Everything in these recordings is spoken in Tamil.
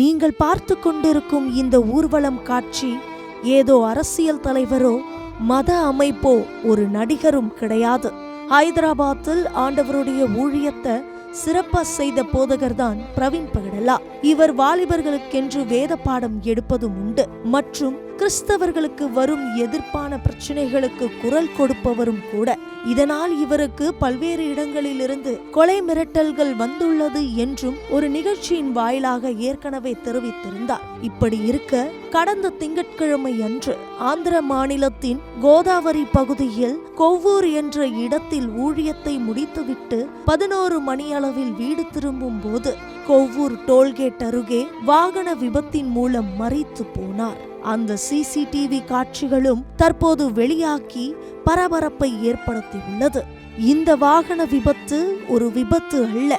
நீங்கள் பார்த்து கொண்டிருக்கும் இந்த ஊர்வலம் காட்சி ஏதோ அரசியல் தலைவரோ மத அமைப்போ ஒரு நடிகரும் கிடையாது. ஹைதராபாத்தில் ஆண்டவருடைய ஊழியத்தை சிறப்பா செய்த போதகர்தான் பிரவீன் பகடலா. இவர் வாலிபர்களுக்கென்று வேத பாடம் எடுப்பதும் உண்டு. மற்றும் கிறிஸ்தவர்களுக்கு வரும் எதிர்ப்பான பிரச்சனைகளுக்கு குரல் கொடுப்பவரும் கூட இதனால் இவருக்கு பல்வேறு இடங்களிலிருந்து கொலை மிரட்டல்கள் வந்துள்ளது என்றும் ஒரு நிகழ்ச்சியின் வாயிலாக ஏற்கனவே தெரிவித்திருந்தார். இப்படி இருக்க கடந்த திங்கட்கிழமை அன்று ஆந்திர மாநிலத்தின் கோதாவரி பகுதியில் கொவ்வூர் என்ற இடத்தில் ஊழியத்தை முடித்துவிட்டு பதினோரு மணியளவில் வீடு திரும்பும் போது கொவ்வூர் டோல்கேட் அருகே வாகன விபத்தின் மூலம் மறித்து போனார். அந்த சிசிடிவி காட்சிகளும் தற்போது வெளியாக்கி பரபரப்பை ஏற்படுத்தியுள்ளது. இந்த வாகன விபத்து ஒரு விபத்து அல்ல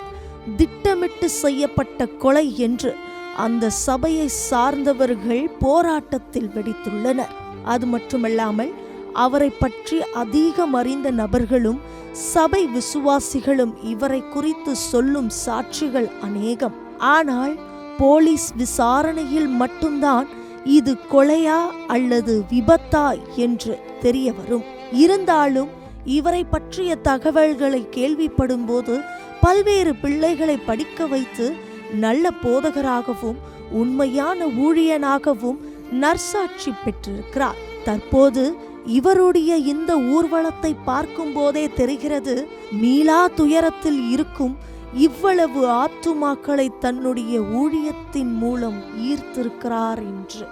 திட்டமிட்டு செய்யப்பட்ட கொலை என்று அந்த சபையை சார்ந்தவர்கள் போராட்டத்தில் வெடித்துள்ளனர். அது மட்டுமல்லாமல் அவரை பற்றி அதிகம் அறிந்த நபர்களும் சபை விசுவாசிகளும் இவரை குறித்து சொல்லும் சாட்சிகள் அநேகம். ஆனால் போலீஸ் விசாரணையில் மட்டும்தான் இது கொலையா அல்லது விபத்தா என்று தெரிய வரும் இருந்தாலும் இவரை பற்றிய தகவல்களை கேள்விப்படும் போது பல்வேறு பிள்ளைகளை படிக்க வைத்து நல்ல போதகராகவும் உண்மையான ஊழியனாகவும் நற்சாட்சி பெற்றிருக்கிறார். தற்போது இவருடைய இந்த ஊர்வலத்தை பார்க்கும் போதே தெரிகிறது மீளா துயரத்தில் இருக்கும் இவ்வளவு ஆத்துமாக்களை தன்னுடைய ஊழியத்தின் மூலம் ஈர்த்திருக்கிறார் என்று.